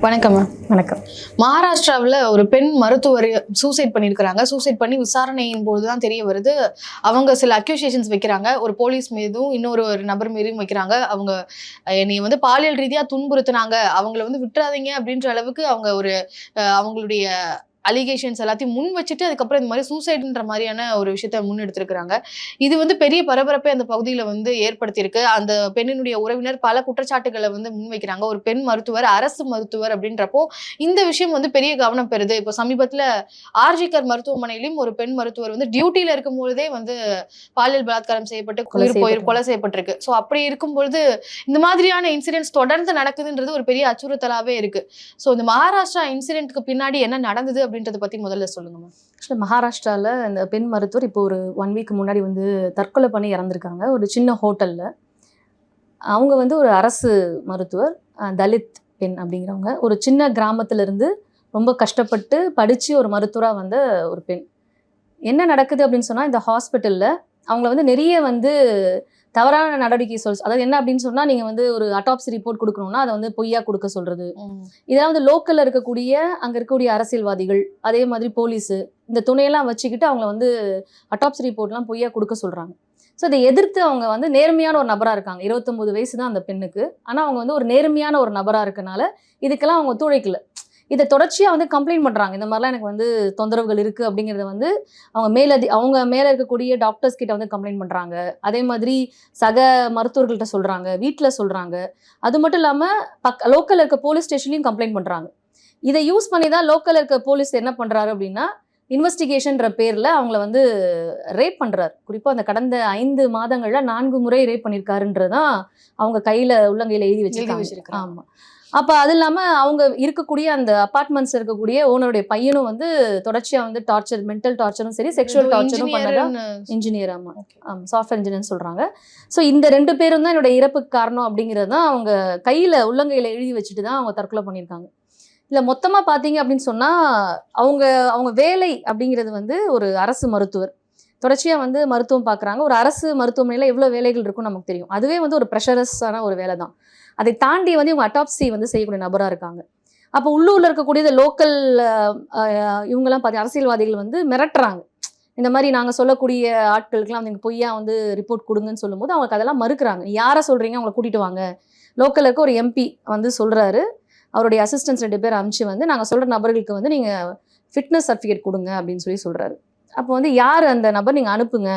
வணக்கம் மேம் வணக்கம். மகாராஷ்டிராவில் ஒரு பெண் மருத்துவர் சூசைட் பண்ணியிருக்கிறாங்க. சூசைட் பண்ணி விசாரணையின் போது தான் தெரிய வருது. அவங்க சில அக்யூசியேஷன்ஸ் வைக்கிறாங்க. ஒரு போலீஸ் மீதும் இன்னொரு ஒரு நபர் மீதும் வைக்கிறாங்க. அவங்க அஹ், என்னைய வந்து பாலியல் ரீதியாக துன்புறுத்துனாங்க. அவங்கள வந்து விட்டுறாதீங்க அப்படின்ற அளவுக்கு அவங்க ஒரு அவங்களுடைய அலிகேஷன்ஸ் எல்லாத்தையும் முன் வச்சுட்டு அதுக்கப்புறம் இந்த மாதிரி சூசைடுன்ற மாதிரியான ஒரு விஷயத்த முன்னெடுத்திருக்கிறாங்க இது வந்து பெரிய பரபரப்பை அந்த பகுதியில் வந்து ஏற்படுத்தியிருக்கு. அந்த பெண்ணினுடைய உறவினர் பல குற்றச்சாட்டுகளை வந்து முன்வைக்கிறாங்க ஒரு பெண் மருத்துவர் அரசு மருத்துவர் அப்படின்றப்போ இந்த விஷயம் வந்து பெரிய கவனம் பெறுது. இப்போ சமீபத்துல ஆர்ஜிகர் மருத்துவமனையிலும் ஒரு பெண் மருத்துவர் வந்து டியூட்டியில இருக்கும் பொழுதே வந்து பாலியல் பலாத்காரம் செய்யப்பட்டு கொலை உயிர் போய் செய்யப்பட்டிருக்கு. கொலை செய்யப்பட்டிருக்கு. ஸோ அப்படி இருக்கும் பொழுது இந்த மாதிரியான இன்சிடென்ட்ஸ் தொடர்ந்து நடக்குதுன்றது ஒரு பெரிய அச்சுறுத்தலாவே இருக்கு. ஸோ இந்த மகாராஷ்டிரா இன்சிடென்ட்க்கு பின்னாடி என்ன நடந்தது அப்படின்றத பத்தி முதல்ல சொல்லுங்க மேம் ஆக்சுவலாக மகாராஷ்டிராவில் இந்த பெண் மருத்துவர் இப்போ ஒரு ஒன் வீக் முன்னாடி வந்து தற்கொலை பண்ணி இறந்துருக்காங்க. ஒரு சின்ன ஹோட்டலில் அவங்க வந்து ஒரு அரசு மருத்துவர் தலித் பெண் அப்படிங்கிறவங்க. ஒரு சின்ன கிராமத்துல இருந்து ரொம்ப கஷ்டப்பட்டு படித்து ஒரு மருத்துவராக வந்த ஒரு பெண். என்ன நடக்குது அப்படின்னு சொன்னால் இந்த ஹாஸ்பிட்டலில் அவங்கள வந்து நிறைய வந்து தவறான நடவடிக்கை சொல் அதாவது என்ன அப்படின்னு சொன்னால் நீங்கள் வந்து ஒரு அட்டாப்சி ரிப்போர்ட் கொடுக்கணும்னா அதை வந்து பொய்யா கொடுக்க சொல்கிறது இதெல்லாம் வந்து லோக்கல்ல இருக்கக்கூடிய அங்க இருக்கக்கூடிய அரசியல்வாதிகள் அதே மாதிரி போலீஸு இந்த துணையெல்லாம் வச்சுக்கிட்டு அவங்கள வந்து அட்டாப்சி ரிப்போர்ட்லாம் பொய்யா கொடுக்க சொல்றாங்க. ஸோ இதை எதிர்த்து அவங்க வந்து நேர்மையான ஒரு நபரா இருக்காங்க. இருபத்தொன்பது வயசு தான் அந்த பெண்ணுக்கு. ஆனா அவங்க வந்து ஒரு நேர்மையான ஒரு நபரா இருக்கனால இதுக்கெல்லாம் அவங்க ஒத்துழைக்கல. இதை தொடர்ச்சியா வந்து கம்ப்ளைண்ட் பண்றாங்க. இந்த மாதிரிலாம் எனக்கு வந்து தொந்தரவுகள் இருக்கு அப்படிங்கறத வந்து அவங்க மேலதி அவங்க மேல இருக்கக்கூடிய டாக்டர்ஸ் கிட்ட வந்து கம்ப்ளைண்ட் பண்றாங்க. அதே மாதிரி சக மருத்துவர்கள்ட்ட சொல்றாங்க வீட்டில் சொல்றாங்க. அது மட்டும் இல்லாம பக் லோக்கல்ல இருக்க போலீஸ் ஸ்டேஷன்லையும் கம்ப்ளைண்ட் பண்றாங்க. இதை யூஸ் பண்ணி தான் லோக்கல்ல இருக்க போலீஸ் என்ன பண்றாரு அப்படின்னா இன்வெஸ்டிகேஷன்ற பேர்ல அவங்கள வந்து ரேப் பண்றாரு. குறிப்பா அந்த கடந்த ஐந்து மாதங்கள்ல நான்கு முறை ரேப் பண்ணியிருக்காருன்றதான் அவங்க கையில உள்ளங்கையில எழுதி வச்சிருக்காங்க. வச்சிருக்காங்க ஆமா. அப்ப அது இல்லாம அவங்க இருக்கக்கூடிய அந்த அபார்ட்மெண்ட்ஸ் இருக்கக்கூடிய ஓனருடைய பையனும் வந்து தொடர்ச்சியா வந்து டார்ச்சர் மென்டல் டார்ச்சரும் சரி செக்ஷுவல் டார்ச்சரும் இன்ஜினியர்னு இன்ஜினியர் ஆமா. Okay. ஆமா சாஃப்ட்வேர் இன்ஜினியர் சொல்றாங்க. ஸோ இந்த ரெண்டு பேரும் தான் என்னோட இறப்புக்கு காரணம் அப்படிங்கிறது தான் அவங்க கையில உள்ளங்கையில எழுதி வச்சுட்டு தான் அவங்க தற்கொலை பண்ணியிருக்காங்க. இல்ல மொத்தமா பாத்தீங்க அப்படின்னு சொன்னா அவங்க அவங்க வேலை அப்படிங்கிறது வந்து ஒரு அரசு மருத்துவர். தொடர்ச்சியாக வந்து மருத்துவம் பார்க்குறாங்க ஒரு அரசு மருத்துவமனையில் எவ்வளோ வேலைகள் இருக்கும்னு நமக்கு தெரியும். அதுவே வந்து ஒரு ப்ரெஷரஸான ஒரு வேலை தான். அதை தாண்டி வந்து இவங்க அட்டாப்சி வந்து செய்யக்கூடிய நபராக இருக்காங்க. அப்போ உள்ளூரில் இருக்கக்கூடிய லோக்கல் இவங்கெல்லாம் பார்த்து அரசியல்வாதிகள் வந்து மிரட்டுறாங்க. இந்த மாதிரி நாங்கள் சொல்லக்கூடிய ஆட்களுக்கெல்லாம் நீங்கள் பொய்யா வந்து ரிப்போர்ட் கொடுங்கன்னு சொல்லும்போது அவங்களுக்கு அதெல்லாம் மறுக்கிறாங்க. யாரை சொல்கிறீங்க அவங்கள கூட்டிகிட்டு வாங்க. லோக்கலில் இருக்க ஒரு எம்பி வந்து சொல்கிறாரு அவருடைய அசிஸ்டன்ஸ் ரெண்டு பேர் அனுப்பிச்சு வந்து நாங்கள் சொல்கிற நபர்களுக்கு வந்து நீங்கள் ஃபிட்னஸ் சர்டிஃபிகேட் கொடுங்க அப்படின்னு சொல்லி சொல்கிறாரு அப்போ வந்து யார் அந்த நபர் நீங்கள் அனுப்புங்க?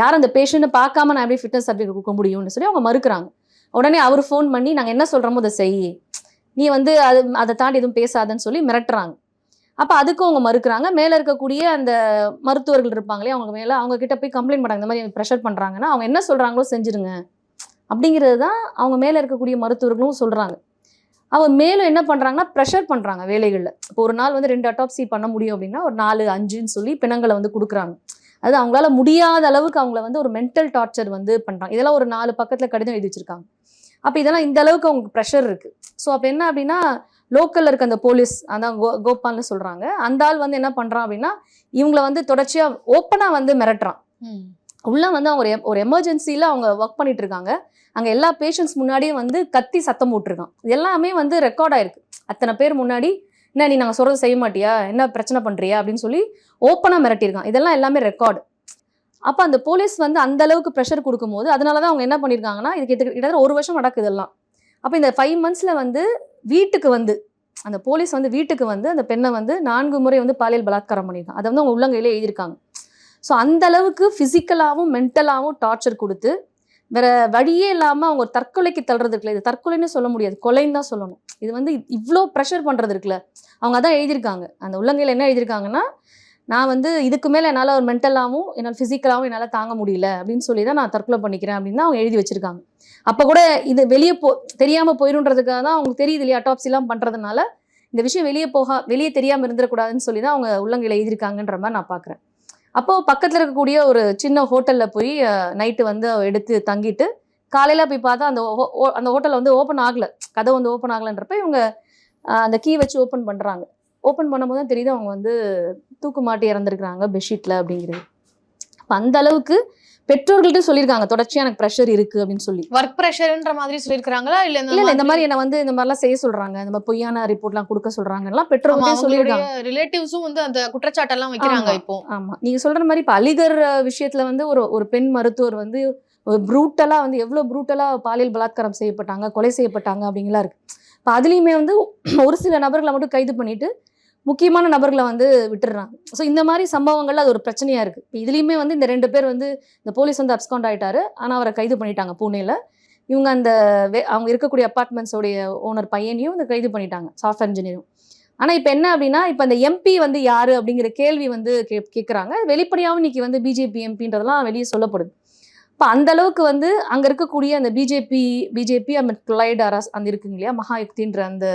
யார் அந்த பேஷண்ட்டை பார்க்காம நான் எப்படி ஃபிட்னஸ் சர்டிஃபிகேட் கொடுக்க முடியும்னு சொல்லி அவங்க மறுக்கிறாங்க. உடனே அவர் ஃபோன் பண்ணி நாங்கள் என்ன சொல்கிறோமோ அதை செய். நீ வந்து அது அதை தாண்டி எதுவும் பேசாதன்னு சொல்லி மிரட்டுறாங்க. அப்போ அதுக்கும் அவங்க மறுக்கிறாங்க. மேலே இருக்கக்கூடிய அந்த மருத்துவர்கள் இருப்பாங்களே அவங்க மேலே அவங்க கிட்ட போய் கம்ப்ளைண்ட் பண்ணாங்க இந்த மாதிரி ப்ரெஷர் பண்ணுறாங்கன்னா அவங்க என்ன சொல்கிறாங்களோ செஞ்சிருங்க. அப்படிங்கிறது தான் அவங்க மேலே இருக்கக்கூடிய மருத்துவர்களும் சொல்கிறாங்க அவன் மேலும் என்ன பண்ணுறாங்கன்னா ப்ரெஷர் பண்ணுறாங்க வேலைகளில். இப்போ ஒரு நாள் வந்து ரெண்டு அட்டாப்சி பண்ண முடியும் அப்படின்னா ஒரு நாலு அஞ்சுன்னு சொல்லி பிணங்களை வந்து கொடுக்குறாங்க. அது அவங்களால முடியாத அளவுக்கு அவங்கள வந்து ஒரு மென்டல் டார்ச்சர் வந்து பண்ணுறாங்க இதெல்லாம் ஒரு நாலு பக்கத்தில் கடிதம் எழுதி வச்சிருக்காங்க. அப்போ இதெல்லாம் இந்த அளவுக்கு அவங்களுக்கு ப்ரெஷர் இருக்குது ஸோ அப்போ என்ன அப்படின்னா லோக்கலில் இருக்க அந்த போலீஸ் அதான் கோ கோபால்னு சொல்கிறாங்க அந்த ஆள் வந்து என்ன பண்ணுறான் அப்படின்னா இவங்களை வந்து தொடர்ச்சியாக ஓப்பனாக வந்து மிரட்டுறான். உள்ளே வந்து அவங்க ஒரு ஒரு எமர்ஜென்சியில் அவங்க ஒர்க் பண்ணிட்டு இருக்காங்க அங்கே எல்லா பேஷண்ட்ஸ் முன்னாடியும் வந்து கத்தி சத்தம் போட்டிருக்கான். இது எல்லாமே வந்து ரெக்கார்ட் ஆயிருக்கு. அத்தனை பேர் முன்னாடி என்ன நீ நாங்கள் சொல்கிறது செய்ய மாட்டியா? என்ன பிரச்சனை பண்ணுறியா அப்படின்னு சொல்லி ஓப்பனாக மிரட்டியிருக்கான். இதெல்லாம் எல்லாமே ரெக்கார்டு அப்போ அந்த போலீஸ் வந்து அந்த அளவுக்கு ப்ரெஷர் கொடுக்கும்போது அதனால தான் அவங்க என்ன பண்ணியிருக்காங்கன்னா இது கிட்டத்தட்ட ஒரு வருஷம் நடக்குது இதெல்லாம். அப்போ இந்த ஃபைவ் மந்த்ஸில் வந்து வீட்டுக்கு வந்து அந்த போலீஸ் வந்து வீட்டுக்கு வந்து அந்த பெண்ணை வந்து நான்கு முறை வந்து பாலியல் பலாத்காரம் பண்ணியிருக்காங்க அதை வந்து அவங்க உள்ளங்கையிலே எழுதியிருக்காங்க. ஸோ அந்த அளவுக்கு ஃபிசிக்கலாகவும் மென்டலாகவும் டார்ச்சர் கொடுத்து வேற வழியே இல்லாமல் அவங்க தற்கொலைக்கு தள்ளுறது இருக்குல்ல இது தற்கொலைன்னு சொல்ல முடியாது கொலைன்னு தான் சொல்லணும். இது வந்து இவ்வளோ ப்ரெஷர் பண்ணுறது இருக்குல்ல அவங்க அதான் எழுதியிருக்காங்க. அந்த உள்ளங்கையில் என்ன எழுதியிருக்காங்கன்னா நான் வந்து இதுக்கு மேலே என்னால் ஒரு மென்டலாகவும் என்னால் ஃபிசிக்கலாகவும் என்னால் தாங்க முடியல அப்படின்னு சொல்லி தான் நான் தற்கொலை பண்ணிக்கிறேன் அப்படின்னு தான் அவங்க எழுதி வச்சிருக்காங்க. அப்போ கூட இது வெளியே போ தெரியாமல் போயிடுன்றதுக்காக தான் அவங்களுக்கு தெரியுது இல்லையா அட்டாப்சிலாம் பண்ணுறதுனால இந்த விஷயம் வெளியே போக வெளியே தெரியாமல் இருந்துடக்கூடாதுன்னு சொல்லி தான் அவங்க உள்ளங்கையில் எழுதியிருக்காங்கன்ற மாதிரி நான் பார்க்குறேன். அப்போ பக்கத்தில் இருக்கக்கூடிய ஒரு சின்ன ஹோட்டலில் போய் நைட்டு வந்து எடுத்து தங்கிட்டு காலையில் போய் பார்த்தா அந்த அந்த ஹோட்டலில் வந்து ஓப்பன் ஆகலை. கதை வந்து ஓப்பன் ஆகலைன்றப்ப இவங்க அந்த கீ வச்சு ஓப்பன் பண்ணுறாங்க ஓப்பன் பண்ணும்போது தான் தெரியுது அவங்க வந்து தூக்கு மாட்டி இறந்துருக்குறாங்க பெட்ஷீட்டில் அப்படிங்கிறது. அப்போ அந்த அளவுக்கு பெற்றோர்கள்ட்ட சொல்லியிருக்காங்க தொடர்ச்சியா எனக்கு ப்ரெஷர் இருக்கு அப்படின்னு சொல்லி. ஒர்க் ப்ரெஷர்ன்ற மாதிரி சொல்லியிருக்காங்களா இல்ல இல்ல இந்த மாதிரி என்ன வந்து இந்த மாதிரிலாம் செய்ய சொல்றாங்க. இந்த மாதிரி பொய்யான ரிப்போர்ட்லாம் கொடுக்க சொல்றாங்கலாம் பெற்றோர்களே சொல்லியிருக்காங்க. ரிலேட்டிவ்ஸும் வந்து அந்த குற்றச்சாட்டெல்லாம் வைக்கிறாங்க. இப்போ. ஆமா. நீங்க சொல்ற மாதிரி இப்ப அலிகர் விஷயத்துல வந்து ஒரு ஒரு பெண் மருத்துவர் வந்து ப்ரூட்டலா வந்து எவ்வளவு ப்ரூட்டலா பாலியல் பலாத்காரம் செய்யப்பட்டாங்க கொலை செய்யப்பட்டாங்க அப்படிங்கலாம் இருக்கு. இப்ப அதுலயுமே வந்து ஒரு சில நபர்களை மட்டும் கைது பண்ணிட்டு முக்கியமான நபர்களை வந்து விட்டுடுறாங்க ஸோ இந்த மாதிரி சம்பவங்கள்ல அது ஒரு பிரச்சனையா இருக்கு. இப்போ இதுலேயுமே வந்து இந்த ரெண்டு பேர் வந்து இந்த போலீஸ் வந்து அப்ஸ்காண்ட் ஆயிட்டாரு. ஆனால் அவரை கைது பண்ணிட்டாங்க பூனேல. இவங்க அந்த வே- அவங்க இருக்கக்கூடிய அப்பார்ட்மெண்ட்ஸோடைய ஓனர் பையனையும் இந்த கைது பண்ணிட்டாங்க சாஃப்ட்வேர் இன்ஜினியரும் ஆனால் இப்போ என்ன அப்படின்னா இப்போ அந்த எம்பி வந்து யாரு அப்படிங்கிற கேள்வி வந்து கே கேட்குறாங்க வெளிப்படையாகவும் இன்னைக்கு வந்து பிஜேபி எம்பின்றதெல்லாம் வெளியே சொல்லப்படுது. இப்போ அந்த அளவுக்கு வந்து அங்கே இருக்கக்கூடிய அந்த பிஜேபி பிஜேபி அந்த கிளைட் அரசு அந்த இருக்குங்க இல்லையா மகாயுக்தின்ற அந்த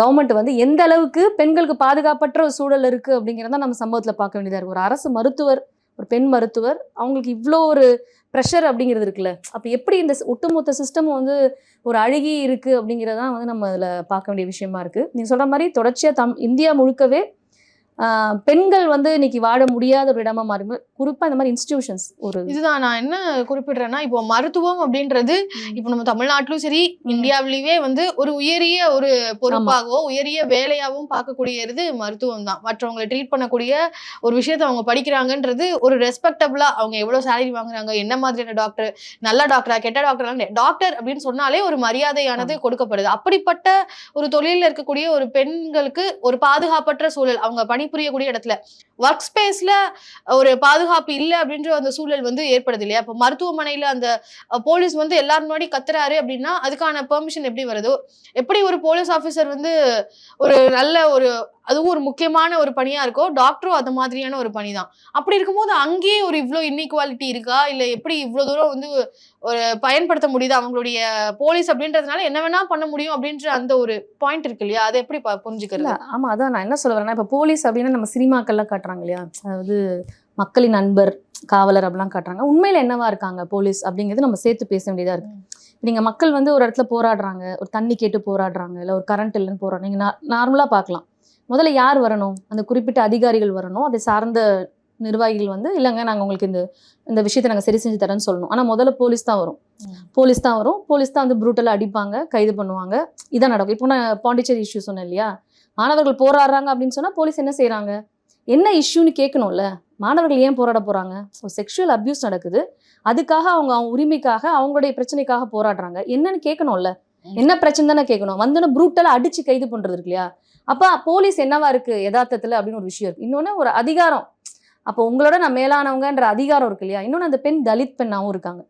கவர்மெண்ட் வந்து எந்த அளவுக்கு பெண்களுக்கு பாதுகாப்பற்ற ஒரு சூழல் இருக்கு அப்படிங்கிறத நம்ம சம்பவத்தில் பார்க்க வேண்டியதாக இருக்கு. ஒரு அரசு மருத்துவர் ஒரு பெண் மருத்துவர் அவங்களுக்கு இவ்வளோ ஒரு ப்ரெஷர் அப்படிங்கிறது இருக்குல்ல. அப்போ எப்படி இந்த ஒட்டுமொத்த சிஸ்டம் வந்து ஒரு அழுகி இருக்குது அப்படிங்கிறதான் வந்து நம்ம அதில் பார்க்க வேண்டிய விஷயமா இருக்குது நீங்கள் சொல்கிற மாதிரி தொடர்ச்சியாக தம் இந்தியா முழுக்கவே பெண்கள் வந்து இன்னைக்கு வாழ முடியாத ஒரு இடமா மாறி குறிப்பா இந்த மாதிரி இன்ஸ்டிடியூஷன்ஸ் ஒரு இதுதான் நான் என்ன குறிப்பிடுறேன்னா இப்போ மருத்துவம் அப்படின்றது இப்போ நம்ம தமிழ்நாட்டிலும் சரி இந்தியாவிலேயே வந்து ஒரு உயரிய ஒரு பொறுப்பாகவோ உயரிய வேலையாகவும் பார்க்கக்கூடியது மருத்துவம் தான். மற்றவங்களை ட்ரீட் பண்ணக்கூடிய ஒரு விஷயத்தை அவங்க படிக்கிறாங்கன்றது ஒரு ரெஸ்பெக்டபிளா அவங்க எவ்வளவு சேலரி வாங்குறாங்க என்ன மாதிரியான டாக்டர் நல்ல டாக்டரா கெட்ட டாக்டர் டாக்டர் அப்படின்னு சொன்னாலே ஒரு மரியாதையானது கொடுக்கப்படுது. அப்படிப்பட்ட ஒரு தொழிலில் இருக்கக்கூடிய ஒரு பெண்களுக்கு ஒரு பாதுகாப்பற்ற சூழல் அவங்க பணிபுரியக்கூடிய இடத்துல. ஒர்க் ஸ்பேஸ்ல ஒரு பாதுகாப்பு இல்லை அப்படின்ற அந்த சூழல் வந்து ஏற்படுது இல்லையா? இப்போ மருத்துவமனையில அந்த போலீஸ் வந்து எல்லாரும் முன்னாடி கத்துறாரு அப்படின்னா அதுக்கான பெர்மிஷன் எப்படி வருதோ? எப்படி ஒரு போலீஸ் ஆஃபீஸர் வந்து ஒரு நல்ல ஒரு அதுவும் ஒரு முக்கியமான ஒரு பணியா இருக்கோ டாக்டரும் அது மாதிரியான ஒரு பணி தான் அப்படி இருக்கும்போது அங்கேயே ஒரு இவ்வளோ இன்இக்வாலிட்டி இருக்கா? இல்லை எப்படி இவ்வளோ தூரம் வந்து ஒரு பயன்படுத்த முடியுது அவங்களுடைய போலீஸ் அப்படின்றதுனால என்ன வேணா பண்ண முடியும் அப்படின்ற அந்த ஒரு பாயிண்ட் இருக்கு இல்லையா? அதை எப்படி ப- புரிஞ்சுக்கிறது? ஆமா அதான் நான் என்ன சொல்ல வரேன்னா இப்போ போலீஸ் அப்படின்னா நம்ம சினிமாக்கள்லாம் காட்டுறாங்க இல்லையா? அதாவது மக்களின் நண்பர் காவலர் அப்படிலாம் காட்டுறாங்க. உண்மையில என்னவா இருக்காங்க போலீஸ் அப்படிங்கிறது நம்ம சேர்த்து பேச வேண்டியதா இருக்கு. நீங்க மக்கள் வந்து ஒரு இடத்துல போராடுறாங்க ஒரு தண்ணி கேட்டு போராடுறாங்க இல்ல ஒரு கரண்ட் இல்லைன்னு போராடுறாங்க நீங்க நார்மலா பார்க்கலாம். முதல்ல யார் வரணும்? அந்த குறிப்பிட்ட அதிகாரிகள் வரணும். அதை சார்ந்த நிர்வாகிகள் வந்து இல்லைங்க நாங்க உங்களுக்கு இந்த இந்த விஷயத்தை நாங்க சரி செஞ்சு தரேன்னு சொல்லணும். ஆனா முதல்ல போலீஸ் தான் வரும். போலீஸ் தான் வரும். போலீஸ் தான் வந்து ப்ரூட்டலாக அடிப்பாங்க கைது பண்ணுவாங்க. இதான் நடக்கும். இப்போ நான் பாண்டிச்சேரி இஷ்யூ சொன்னேன் இல்லையா? மாணவர்கள் போராடுறாங்க அப்படின்னு சொன்னா போலீஸ் என்ன செய்றாங்க? என்ன இஷ்யூன்னு கேட்கணும்ல? மாணவர்கள் ஏன் போராட போறாங்க? ஒரு செக்ஷுவல் அபியூஸ் நடக்குது. அதுக்காக அவங்க அவங்க உரிமைக்காக அவங்களுடைய பிரச்சனைக்காக போராடுறாங்க. என்னன்னு கேட்கணும்ல? என்ன பிரச்சனை தானே கேட்கணும். வந்தோன்னே ப்ரூட்டலாக அடிச்சு கைது பண்றது இருக்கு இல்லையா? அப்ப போலீஸ் என்னவா இருக்கு யதார்த்தத்துல அப்படின்னு ஒரு விஷயம் இருக்கு. இன்னொன்னு ஒரு அதிகாரம். அப்போ உங்களோட நான் மேலானவங்கன்ற அதிகாரம் இருக்கு இல்லையா? இன்னொன்று அந்த பெண் தலித் பெண்ணாகவும் இருக்காங்க.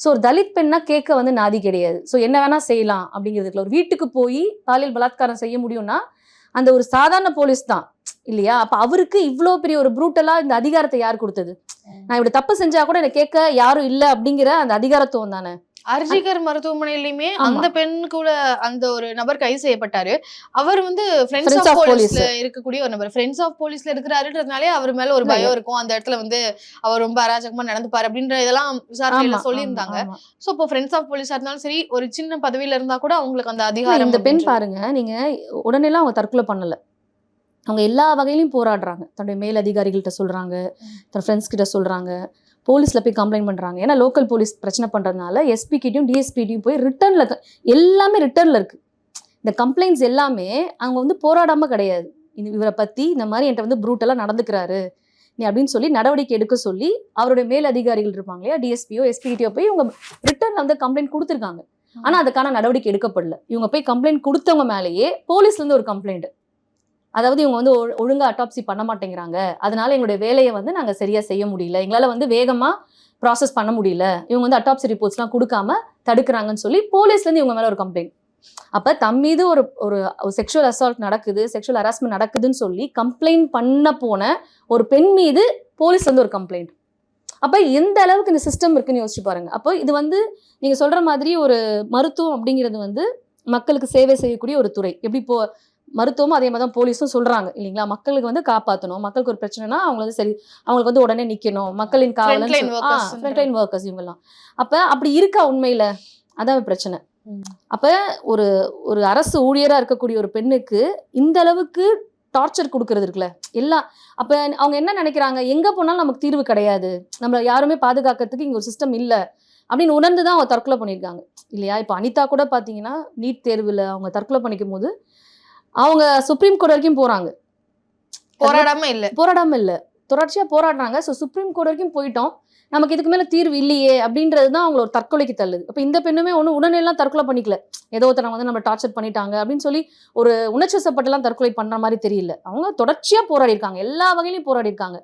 ஸோ ஒரு தலித் பெண்ணா கேட்க வந்து நாதி கிடையாது. ஸோ என்ன வேணால் செய்யலாம் அப்படிங்கிறதுக்குள்ள ஒரு வீட்டுக்கு போய் பாலியல் பலாத்காரம் செய்ய முடியும்னா அந்த ஒரு சாதாரண போலீஸ் தான் இல்லையா? அப்போ அவருக்கு இவ்வளோ பெரிய ஒரு ப்ரூட்டலாக இந்த அதிகாரத்தை யார் கொடுத்தது? நான் இப்படி தப்பு செஞ்சால் கூட என்னை கேட்க யாரும் இல்லை அப்படிங்கிற அந்த அதிகாரத்துவம் தானே? அர்ஜிகர் மருத்துவமனையிலுமே. அந்த பெண் கூட அந்த ஒரு நபர் கைது செய்யப்பட்டாரு. அவர் வந்து ஃப்ரெண்ட்ஸ் ஆஃப் போலீஸ்ல. இருக்கக்கூடிய ஒரு நபர். ஃப்ரெண்ட்ஸ் ஆஃப் போலீஸ்ல இருக்கிறாருன்றதுனாலே அவர் மேல ஒரு பயம் இருக்கும். அந்த இடத்துல வந்து அவர் ரொம்ப அராஜகமா நடந்துப்பாரு அப்படின்ற இதெல்லாம் விசாரணையில சொல்லியிருந்தாங்க. சோ இப்போ ஃப்ரெண்ட்ஸ் ஆஃப் போலீஸா இருந்தாலும் சரி ஒரு சின்ன பதவியில இருந்தா கூட அவங்களுக்கு அந்த அதிகாரம் இந்த பெண் பாருங்க நீங்க உடனேலாம் அவங்க தற்கொலை பண்ணல. அவங்க எல்லா வகையிலையும் போராடுறாங்க. தன்னுடைய மேல் அதிகாரிகள்கிட்ட சொல்றாங்க தன் ஃப்ரெண்ட்ஸ் கிட்ட சொல்றாங்க. போலீஸ்ல போய் கம்ப்ளைண்ட் பண்றாங்க. ஏன்னா லோக்கல் போலீஸ் பிரச்சனை பண்றதுனால எஸ்பி கிட்டயும் டிஎஸ்பிட்டையும் போய் ரிட்டர்ன்ல எல்லாமே ரிட்டர்ன்ல இருக்கு. இந்த கம்ப்ளைண்ட்ஸ் எல்லாமே அவங்க வந்து போராடாம கிடையாது. இவரை பத்தி இந்த மாதிரி என்கிட்ட வந்து ப்ரூட்டலா நடந்துக்கிறாரு. நீ அப்படின்னு சொல்லி நடவடிக்கை எடுக்க சொல்லி அவருடைய மேல் அதிகாரிகள் இருப்பாங்க இல்லையா? டிஎஸ்பியோ எஸ்பிகிட்டயோ போய் இவங்க ரிட்டர்ன்ல வந்து கம்ப்ளைண்ட் கொடுத்துருக்காங்க. ஆனா அதுக்கான நடவடிக்கை எடுக்கப்படல. இவங்க போய் கம்ப்ளைண்ட் கொடுத்தவங்க மேலேயே போலீஸ்ல இருந்து ஒரு கம்ப்ளைண்ட் அதாவது இவங்க வந்து ஒழுங்காக அட்டாப்சி பண்ண மாட்டேங்கிறாங்க. அதனால எங்களுடைய வேலையை வந்து நாங்கள் சரியாக செய்ய முடியல. எங்களால் வந்து வேகமாக ப்ராசஸ் பண்ண முடியல. இவங்க வந்து அட்டாப்சி ரிப்போர்ட்ஸ்லாம் கொடுக்காம தடுக்கிறாங்கன்னு சொல்லி போலீஸ்லேருந்து இவங்க மேலே ஒரு கம்ப்ளைண்ட் அப்போ தம் மீது ஒரு ஒரு செக்ஷுவல் அசால்ட் நடக்குது செக்ஷுவல் ஹராஸ்மெண்ட் நடக்குதுன்னு சொல்லி கம்ப்ளைண்ட் பண்ண போன ஒரு பெண் மீது போலீஸ் வந்து ஒரு கம்ப்ளைண்ட் அப்போ எந்த அளவுக்கு இந்த சிஸ்டம் இருக்குன்னு யோசிச்சு பாருங்க. அப்போ இது வந்து நீங்கள் சொல்கிற மாதிரி ஒரு மருத்துவம் அப்படிங்கிறது வந்து மக்களுக்கு சேவை செய்யக்கூடிய ஒரு துறை. எப்படி இப்போ மருத்துவமும் அதே மாதிரி தான் போலீஸும் சொல்றாங்க. இல்லைங்களா? மக்களுக்கு வந்து காப்பாற்றணும் மக்களுக்கு ஒரு பிரச்சனைனா அவங்க வந்து சரி அவங்களுக்கு வந்து உடனே நிக்கணும். மக்களின் காவலன் ஃப்ரண்ட்லைன் ஒர்க்கர்ஸ் இவங்கெல்லாம். அப்ப அப்படி இருக்கா உண்மையில? அதான் பிரச்சனை. அப்ப ஒரு ஒரு அரசு ஊழியரா இருக்கக்கூடிய ஒரு பெண்ணுக்கு இந்த அளவுக்கு டார்ச்சர் கொடுக்கறது இருக்குல்ல? எல்லாம் அப்ப அவங்க என்ன நினைக்கிறாங்க? எங்க போனாலும் நமக்கு தீர்வு கிடையாது. நம்மள யாருமே பாதுகாக்கிறதுக்கு இங்க ஒரு சிஸ்டம் இல்ல. அப்படின்னு உணர்ந்து தான் அவங்க தற்கொலை பண்ணியிருக்காங்க. இல்லையா? இப்போ அனிதா கூட பார்த்தீங்கன்னா நீட் தேர்வில் அவங்க தற்கொலை பண்ணிக்கும் போது அவங்க சுப்ரீம் கோர்ட் வரைக்கும் போறாங்க. போராடாம இல்ல. போராடாம இல்லை. தொடர்ச்சியாக போராடுறாங்க. ஸோ சுப்ரீம் கோர்ட் வரைக்கும் போயிட்டோம். நமக்கு இதுக்கு மேலே தீர்வு இல்லையே அப்படின்றது தான் அவங்கள ஒரு தற்கொலைக்கு தள்ளுது. அப்போ இந்த பெண்ணுமே ஒன்றும் உடனேலாம் தற்கொலை பண்ணிக்கல. ஏதோ ஒருத்தர் வந்து நம்ம டார்ச்சர் பண்ணிட்டாங்க அப்படின்னு சொல்லி ஒரு உணர்ச்சிவசப்பட்டுலாம் தற்கொலை பண்ணுற மாதிரி தெரியல. அவங்க தொடர்ச்சியாக போராடி இருக்காங்க எல்லா வகையிலையும் போராடி இருக்காங்க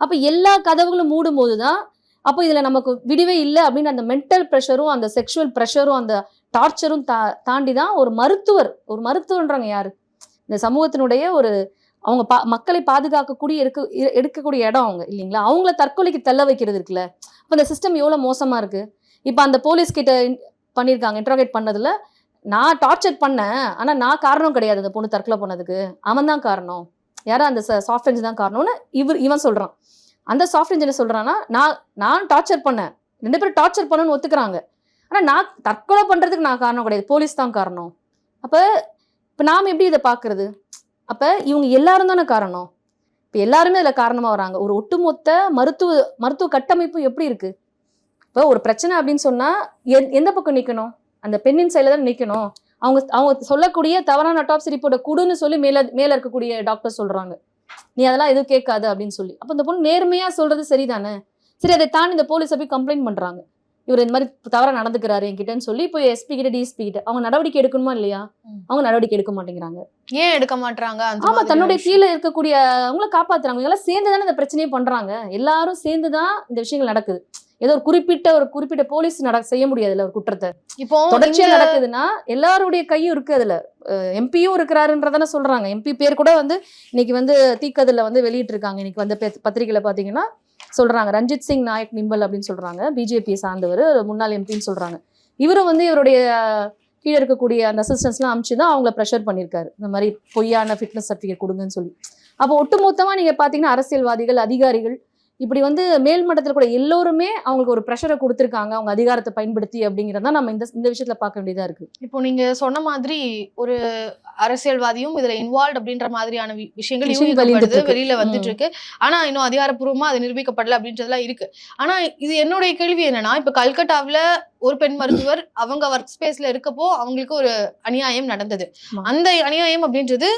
அப்போ எல்லா கதவுகளும் மூடும் போது தான் அப்போ இதில் நமக்கு விடிவே இல்லை அப்படின்னு அந்த மென்டல் ப்ரெஷரும் அந்த செக்ஷுவல் ப்ரெஷரும் அந்த டார்ச்சரும் தா தாண்டி தான் ஒரு மருத்துவர் ஒரு மருத்துவன்றவங்க யாரு? இந்த சமூகத்தினுடைய ஒரு அவங்க பா மக்களை பாதுகாக்கக்கூடிய இருக்க எடுக்கக்கூடிய இடம் அவங்க இல்லைங்களா? அவங்கள தற்கொலைக்கு தள்ள வைக்கிறது இருக்குல்ல? இப்போ அந்த சிஸ்டம் எவ்வளோ மோசமாக இருக்குது இப்போ அந்த போலீஸ் கிட்ட பண்ணியிருக்காங்க இன்ட்ரோகேட் பண்ணதில் நான் டார்ச்சர் பண்ணேன் ஆனால் நான் காரணம் கிடையாது அந்த பொண்ணு தற்கொலை பண்ணதுக்கு. அவன் தான் காரணம். யாரும் அந்த சாஃப்ட் தான் காரணம்னு இவர் இவன் சொல்கிறான் அந்த சாஃப்ட் என்ன சொல்கிறான்னா நான் நான் டார்ச்சர் பண்ணேன். ரெண்டு பேரும் டார்ச்சர் பண்ணணும்னு ஒத்துக்கிறாங்க. ஆனால் நான் தற்கொலை பண்ணுறதுக்கு நான் காரணம் கிடையாது. போலீஸ் தான் காரணம். அப்போ இப்போ நாம் எப்படி இதை பார்க்கறது அப்போ இவங்க எல்லாரும் தானே காரணம். இப்போ எல்லாருமே அதில் காரணமாக வராங்க. ஒரு ஒட்டுமொத்த மருத்துவ மருத்துவ கட்டமைப்பு எப்படி இருக்கு? இப்போ ஒரு பிரச்சனை அப்படின்னு சொன்னால் எந்த பக்கம் நிற்கணும் அந்த பெண்ணின் சைடில் தான் நிற்கணும் அவங்க அவங்க சொல்லக்கூடிய தவறான அட்டாப்சி ரிப்போர்ட்டை கொடுன்னு சொல்லி மேலே மேலே இருக்கக்கூடிய டாக்டர் சொல்கிறாங்க நீ அதெல்லாம் எதுவும் கேட்காது அப்படின்னு சொல்லி. அப்போ இந்த பொண்ணு நேர்மையாக சொல்கிறது சரிதானே? சரி அதை தாண்டி இந்த போலீஸை போய் கம்ப்ளைண்ட் பண்ணுறாங்க இவர் இந்த மாதிரி தவறாக நடந்துக்கிறாரு என்கிட்டன்னு சொல்லி போய் எஸ்பி கிட்ட டிஎஸ்பி கிட்ட அவங்க நடவடிக்கை எடுக்கணுமா இல்லையா. அவங்க நடவடிக்கை எடுக்க மாட்டேங்கிறாங்க. ஏன் எடுக்க மாட்டாங்க ஆமா தன்னுடைய? கீழே இருக்கக்கூடிய அவங்கள காப்பாத்துறாங்க. இவங்க எல்லாம் சேர்ந்து தானே இந்த பிரச்சனையை பண்றாங்க. எல்லாரும் சேர்ந்து தான் இந்த விஷயங்கள் நடக்குது. ஏதோ ஒரு குறிப்பிட்ட ஒரு குறிப்பிட்ட போலீஸ் நட செய்ய முடியாதுல்ல ஒரு குற்றத்தை. இப்போ தொடர்ச்சியா நடக்குதுன்னா எல்லாருடைய கையும் இருக்கு அதுல. எம்பியும் இருக்கிறாருன்றதானே சொல்றாங்க. எம்பி பேர் கூட வந்து இன்னைக்கு வந்து தீக்கதில் வந்து வெளியிட்டு இருக்காங்க இன்னைக்கு வந்து பே- பத்திரிக்கையில பாத்தீங்கன்னா சொல்கிறாங்க ரஞ்சித் சிங் நாயக் நிம்பல் அப்படின்னு சொல்கிறாங்க பிஜேபியை சார்ந்தவர் முன்னாள் எம்பின்னு சொல்கிறாங்க இவரும் வந்து இவருடைய கீழே இருக்கக்கூடிய அந்த அசிஸ்டன்ஸ்லாம் அமுச்சு தான் அவங்கள ப்ரெஷர் பண்ணியிருக்காரு. இந்த மாதிரி பொய்யான ஃபிட்னஸ் சர்டிஃபிகேட் கொடுங்கன்னு சொல்லி. அப்போ ஒட்டுமொத்தமாக நீங்கள் பார்த்தீங்கன்னா அரசியல்வாதிகள் அதிகாரிகள் இப்படி வந்து மேல்மட்டத்தில் கூட எல்லோருமே அவங்களுக்கு ஒரு ப்ரெஷரை கொடுத்துருக்காங்க. அவங்க அதிகாரத்தை பயன்படுத்தி அப்படிங்கிறத நம்ம இந்த இந்த விஷயத்துல பார்க்க வேண்டியதா இருக்கு. இப்போ நீங்க சொன்ன மாதிரி ஒரு அரசியல்வாதியும் இதுல இன்வால்வ் அப்படின்ற மாதிரியான விஷயங்கள் யூகிக்கப்படுது. வெளியில வந்துட்டு இருக்கு. ஆனா இன்னும் அதிகாரப்பூர்வமா அது நிரூபிக்கப்படல அப்படின்றதுலாம் இருக்கு. ஆனா இது என்னுடைய கேள்வி என்னன்னா இப்ப கல்கட்டாவுல ஒரு பெண் மருத்துவர் அவங்க ஒர்க் ஸ்பேஸ்ல இருக்கப்போ அவங்களுக்கு ஒரு அநியாயம் நடந்தது. அந்த அநியாயம் அப்படின்றது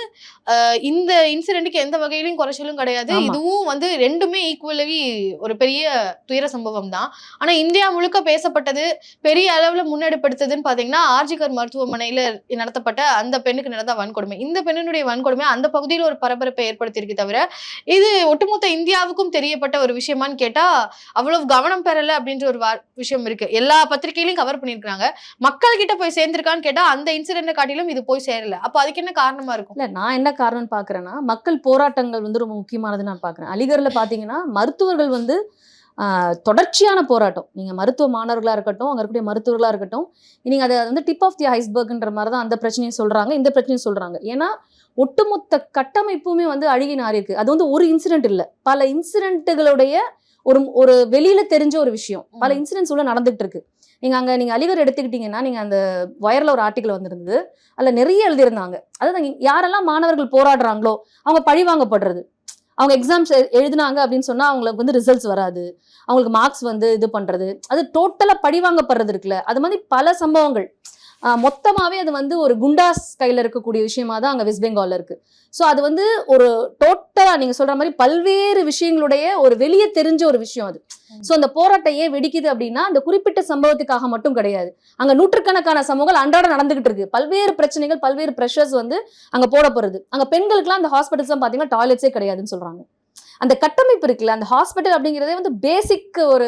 இந்த இன்சிடென்ட்டுக்கு எந்த வகையிலும் குறைச்சலும் கிடையாது. இதுவும் வந்து ரெண்டுமே ஈக்குவலி ஒரு பெரிய துயர சம்பவம் தான். ஆனா இந்தியா முழுக்க பேசப்பட்டது பெரிய அளவுல முன்னெடுப்படுத்ததுன்னு பாத்தீங்கன்னா ஆர்ஜிகர் மருத்துவமனையில நடத்தப்பட்ட அந்த பெண்ணுக்கு நடந்த வன்கொடுமை. இந்த பெண்ணினுடைய வன்கொடுமை அந்த பகுதியில் ஒரு பரபரப்பை ஏற்படுத்தியிருக்கு தவிர இது ஒட்டுமொத்த இந்தியாவுக்கும் தெரியப்பட்ட ஒரு விஷயமான்னு கேட்டா அவ்வளவு கவனம் பெறல அப்படின்ற ஒரு விஷயம் இருக்கு. எல்லா பத்திரிகையிலையும் கவர் பண்ணிருக்காங்க மக்கள் கிட்ட போய் சேர்ந்திருக்கான்னு கேட்டா அந்த இன்சிடென்ட் காட்டிலும் இது போய் சேரல. அப்ப அதுக்கு என்ன காரணமா இருக்கும்? இல்ல நான் என்ன காரணம்னு பாக்குறேன்னா மக்கள் போராட்டங்கள் வந்து ரொம்ப முக்கியமானது நான் பாக்குறேன். அலிகர்ல பாத்தீங்கன்னா மருத்துவர்கள் வந்து தொடர்ச்சியான போராட்டம். நீங்க மருத்துவ மாணவர்களா இருக்கட்டும் அங்க இருக்கக்கூடிய மருத்துவர்களா இருக்கட்டும் நீங்க அதை வந்து டிப் ஆஃப் தி ஐஸ்பர்க்ன்ற மாதிரி தான் அந்த பிரச்சனையும் சொல்றாங்க இந்த பிரச்சனையும் சொல்றாங்க. ஏன்னா ஒட்டுமொத்த கட்டமைப்புமே வந்து அழுகி நாரி இருக்கு. அது வந்து ஒரு இன்சிடென்ட் இல்லை. பல இன்சிடென்ட்டுகளுடைய ஒரு ஒரு வெளியில தெரிஞ்ச ஒரு விஷயம். பல. இன்சிடென்ட்ஸ் உள்ள நடந்துட்டு இருக்கு நீங்க அங்க நீங்க அலிகர் எடுத்துக்கிட்டீங்கன்னா நீங்க அந்த வயர்ல ஒரு ஆர்டிக்கல் வந்திருந்தது. அதுல நிறைய எழுதியிருந்தாங்க. அதாவது யாரெல்லாம் மாணவர்கள் போராடுறாங்களோ அவங்க பழி வாங்கப்படுறது. அவங்க எக்ஸாம்ஸ் எழுதினாங்க அப்படின்னு சொன்னா அவங்களுக்கு வந்து ரிசல்ட்ஸ் வராது. அவங்களுக்கு மார்க்ஸ் வந்து இது பண்றது. அது டோட்டலா பழி வாங்கப்படுறது இருக்குல்ல. அது மாதிரி பல சம்பவங்கள். மொத்தமாகவே அது வந்து ஒரு குண்டாஸ் கையில் இருக்கக்கூடிய விஷயமா தான் அங்கே வெஸ்ட் பெங்காலில் இருக்குது ஸோ அது வந்து ஒரு டோட்டலாக நீங்கள் சொல்கிற மாதிரி பல்வேறு விஷயங்களுடைய ஒரு வெளியே தெரிஞ்ச ஒரு விஷயம் அது. ஸோ அந்த போராட்டம் ஏன் வெடிக்குது அப்படின்னா அந்த குறிப்பிட்ட சம்பவத்துக்காக மட்டும் கிடையாது. அங்கே நூற்றுக்கணக்கான சம்பவங்கள் அன்றாடம் நடந்துகிட்டு இருக்கு. பல்வேறு பிரச்சனைகள் பல்வேறு ப்ரெஷர்ஸ் வந்து அங்கே போடப்படுறது அங்கே பெண்களுக்குலாம் அந்த ஹாஸ்பிட்டல்ஸ்லாம் பார்த்தீங்கன்னா டாய்லெட்ஸே கிடையாதுன்னு சொல்கிறாங்க அந்த கட்டமைப்பு இருக்குல்ல அந்த ஹாஸ்பிட்டல் அப்படிங்கிறதே வந்து பேசிக் ஒரு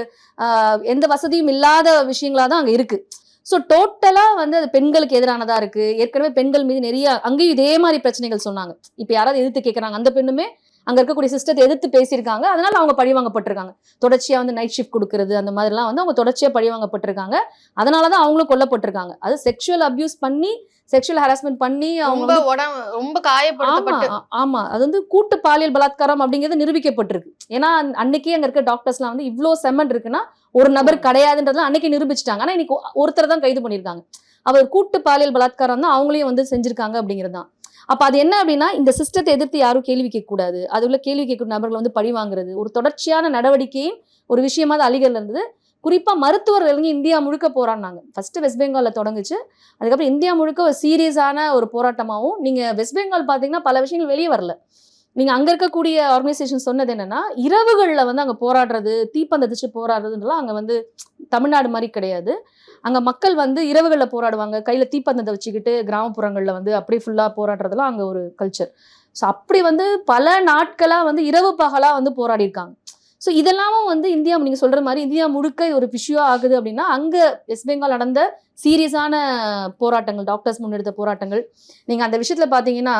எந்த வசதியும் இல்லாத விஷயங்களா தான் அங்கே இருக்குது ஸோ டோட்டலாக வந்து அது பெண்களுக்கு எதிரானதா இருக்கு. ஏற்கனவே பெண்கள் மீது நிறைய அங்கேயும் இதே மாதிரி பிரச்சனைகள் சொன்னாங்க. இப்போ யாராவது எதிர்த்து கேட்குறாங்க அந்த பெண்ணுமே அங்க இருக்கக்கூடிய சிஸ்டத்தை எதிர்த்து பேசியிருக்காங்க. அதனால அவங்க பழி வாங்கப்பட்டிருக்காங்க தொடர்ச்சியா வந்து நைட் ஷிஃப்ட் கொடுக்கறது அந்த மாதிரிலாம் வந்து அவங்க தொடர்ச்சியா பழி வாங்கப்பட்டிருக்காங்க அதனால தான் அவங்களும் கொல்லப்பட்டிருக்காங்க. அது செக்ஷுவல் அபியூஸ் பண்ணி செக்ஷுவல் ஹராஸ்மெண்ட் பண்ணி அவங்க ரொம்ப காயப்படுத்தப்பட்டு. ஆமா அது வந்து கூட்டு பாலியல் பலாத்காரம் அப்படிங்கிறது நிரூபிக்கப்பட்டிருக்கு. ஏன்னா அன்னைக்கே அங்க இருக்க டாக்டர்ஸ்லாம் வந்து இவ்ளோ செமன் இருக்குன்னா ஒரு நபர் கிடையாதுன்றதுலாம் அன்னைக்கு நிரூபிச்சிட்டாங்க. ஆனால் இன்னைக்கு ஒருத்தர் தான் கைது பண்ணியிருக்காங்க. அவர் கூட்டு பாலியல் பலாத்காரம் தான் அவங்களையும் வந்து செஞ்சிருக்காங்க அப்படிங்கிறது தான். அப்போ அது என்ன அப்படின்னா இந்த சிஸ்டத்தை எதிர்த்து யாரும் கேள்வி கேட்கக்கூடாது. அது உள்ள கேள்வி கேட்கும் நபர்களை வந்து பழி வாங்குறது. ஒரு தொடர்ச்சியான நடவடிக்கையும் ஒரு விஷயமா அது அலிகர்ல இருந்தது. குறிப்பாக மருத்துவர்கள் இருந்து இந்தியா முழுக்க போராடினாங்க. ஃபஸ்ட்டு வெஸ்ட் பெங்காலில் தொடங்குச்சு. அதுக்கப்புறம் இந்தியா முழுக்க ஒரு சீரியஸான ஒரு போராட்டமாகவும் நீங்கள் வெஸ்ட் பெங்கால் பார்த்தீங்கன்னா பல விஷயங்கள் வெளியே வரல. நீங்கள் அங்கே இருக்கக்கூடிய ஆர்கனைசேஷன் சொன்னது என்னென்னா இரவுகளில் வந்து அங்கே போராடுறது தீப்பந்தடிச்சு போராடுறதுன்றலாம் அங்கே வந்து தமிழ்நாடு மாதிரி கிடையாது. அங்கே மக்கள் வந்து இரவுகளில் போராடுவாங்க. கையில் தீப்பந்தத்தை வச்சுக்கிட்டு கிராமப்புறங்களில் வந்து அப்படியே ஃபுல்லாக போராடுறதுலாம் அங்கே ஒரு கல்ச்சர் ஸோ அப்படி வந்து பல நாட்களாக வந்து இரவு பகலாக வந்து போராடிருக்காங்க ஸோ இதெல்லாமும் வந்து இந்தியா நீங்கள் சொல்கிற மாதிரி இந்தியா முழுக்க ஒரு விஷயம் ஆகுது அப்படின்னா அங்கே வெஸ்ட் பெங்கால் நடந்த சீரியஸான போராட்டங்கள் டாக்டர்ஸ் முன்னெடுத்த போராட்டங்கள். நீங்கள் அந்த விஷயத்தில் பார்த்தீங்கன்னா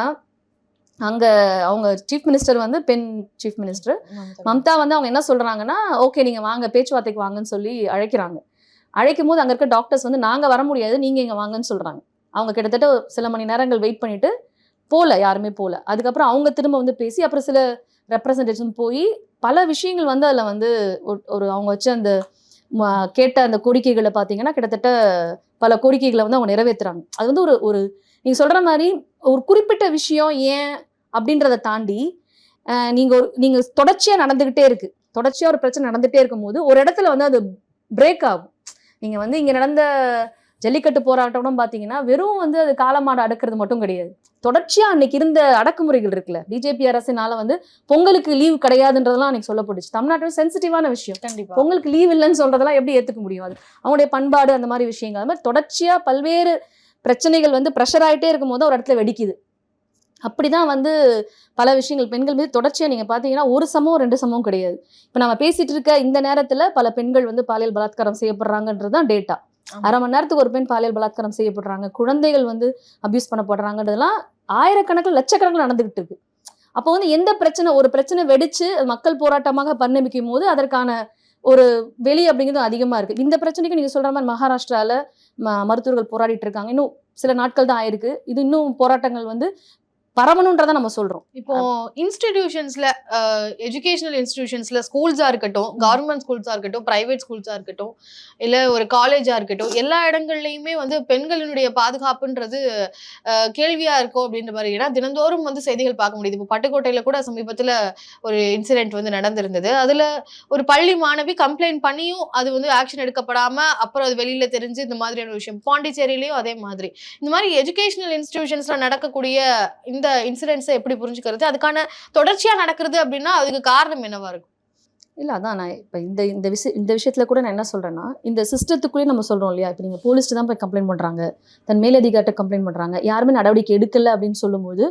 அங்க அவங்க சீஃப் மினிஸ்டர் வந்து பெண் சீஃப் மினிஸ்டர் மம்தா. வந்து அவங்க என்ன சொல்றாங்கன்னா ஓகே நீங்க வாங்க பேச்சுவார்த்தைக்கு வாங்கன்னு சொல்லி அழைக்கிறாங்க. அழைக்கும் போது அங்க இருக்க டாக்டர்ஸ் வந்து நாங்க வர முடியாது நீங்க இங்க வாங்கன்னு சொல்றாங்க. அவங்க கிட்டத்தட்ட சில மணி நேரங்கள் வெயிட் பண்ணிட்டு போல யாருமே போல. அதுக்கப்புறம் அவங்க திரும்ப வந்து பேசி அப்புறம் சில ரெப்ரசன்டேஷன் போய் பல விஷயங்கள் வந்து அதில் வந்து ஒரு- ஒரு அவங்க வச்ச அந்த கேட்ட அந்த கோரிக்கைகளை பார்த்தீங்கன்னா கிட்டத்தட்ட பல கோரிக்கைகளை வந்து அவங்க நிறைவேத்துறாங்க. அது வந்து ஒரு ஒரு நீங்க சொல்ற மாதிரி ஒரு குறிப்பிட்ட விஷயம் ஏன் அப்படின்றத தாண்டி அஹ், நீங்க ஒரு நீங்க தொடர்ச்சியா நடந்துகிட்டே இருக்கு. தொடர்ச்சியா ஒரு பிரச்சனை நடந்துட்டே இருக்கும்போது ஒரு இடத்துல வந்து அது பிரேக் ஆகும். நீங்க வந்து இங்க நடந்த ஜல்லிக்கட்டு போராட்டம் பாத்தீங்கன்னா வெறும் வந்து அது காலமாடு அடக்குறது மட்டும் கிடையாது. தொடர்ச்சியா அன்னைக்கு இருந்த அடக்குமுறைகள் இருக்குல்ல. பிஜேபி அரசினால வந்து பொங்கலுக்கு லீவ் கிடையாதுன்றதெல்லாம் அன்னைக்கு சொல்லப்பட்டுச்சு. தமிழ்நாட்டில் சென்சிட்டிவான விஷயம். கண்டிப்பா. பொங்கலுக்கு லீவ் இல்லைன்னு சொல்றதெல்லாம் எப்படி ஏத்துக்க முடியும்? அது அவங்களுடைய பண்பாடு அந்த மாதிரி விஷயங்கள். அது மாதிரி தொடர்ச்சியா பல்வேறு பிரச்சனைகள் வந்து ப்ரெஷர் ஆயிட்டே இருக்கும் போது ஒரு இடத்துல வெடிக்குது. அப்படிதான் வந்து பல விஷயங்கள். பெண்கள் மீது தொடர்ச்சியா நீங்க பாத்தீங்கன்னா ஒரு சமம் ரெண்டு சமம் கிடையாது. இப்ப நம்ம பேசிட்டு இருக்க இந்த நேரத்துல பல பெண்கள் வந்து பாலியல் பலாத்காரம் செய்யப்படுறாங்கன்றது தான் டேட்டா. அரை மணி நேரத்துக்கு ஒரு பெண் பாலியல் பலாத்காரம் செய்யப்படுறாங்க. குழந்தைகள் வந்து அபியூஸ் பண்ணப்படுறாங்கன்றதெல்லாம் ஆயிரக்கணக்கில் லட்சக்கணக்கில் நடந்துகிட்டு இருக்கு. அப்போ வந்து எந்த பிரச்சனை ஒரு பிரச்சனை வெடிச்சு மக்கள் போராட்டமாக பரிணமிக்கும் போது அதற்கான ஒரு வெளி அப்படிங்கிறது அதிகமா இருக்கு. இந்த பிரச்சனைக்கு நீங்க சொல்ற மாதிரி மகாராஷ்டிரால ம- மருத்துவர்கள் போராடிட்டு இருக்காங்க. இன்னும் சில நாட்கள் தான் ஆயிருக்கு. இது இன்னும் போராட்டங்கள் வந்து பரவணுன்றதை நம்ம சொல்றோம். இப்போ இன்ஸ்டிடியூஷன்ஸ்ல எஜுகேஷனல் இன்ஸ்டிடியூஷன்ஸ்ல ஸ்கூல்ஸா இருக்கட்டும் கவர்மெண்ட் ஸ்கூல்ஸா இருக்கட்டும் பிரைவேட் ஸ்கூல்ஸா இருக்கட்டும் இல்ல ஒரு காலேஜா இருக்கட்டும் எல்லா இடங்கள்லயுமே வந்து பெண்களினுடைய பாதுகாப்புன்றது கேள்வியா இருக்கும் அப்படின்ற மாதிரி. ஏன்னா தினந்தோறும் வந்து செய்திகள் பார்க்க முடியுது. இப்போ பட்டுக்கோட்டையில கூட சமீபத்துல ஒரு இன்சிடென்ட் வந்து நடந்திருந்தது. அதுல ஒரு பள்ளி மாணவி கம்ப்ளைண்ட் பண்ணியும் அது வந்து ஆக்ஷன் எடுக்கப்படாம அப்புறம் அது வெளியில தெரிஞ்சு இந்த மாதிரியான விஷயம் பாண்டிச்சேரியிலயும் அதே மாதிரி. இந்த மாதிரி எஜுகேஷனல் இன்ஸ்டிடியூஷன்ஸ்ல நடக்கக்கூடிய இந்த இன்சிடென்ட்ஸை எப்படி புரிஞ்சுக்கிறது? அதுக்கான தொடர்ச்சியா நடக்கிறது அப்படின்னா அதுக்கு காரணம் என்னவா இருக்கும்? இல்ல அதான் நான் இப்போ இந்த இந்த விஷய இந்த விஷயத்துல கூட நான் என்ன சொல்றேன்னா இந்த சிஸ்டத்துக்குள்ளேயே நம்ம சொல்றோம் இல்லையா? இப்போ நீங்க போலீஸ்ட்டு தான் போய் கம்ப்ளைண்ட் பண்றாங்க. தன் மேலதிகார்ட்ட கம்ப்ளைண்ட் பண்றாங்க. யாருமே நடவடிக்கை எடுக்கல அப்படின்னு சொல்லும்போது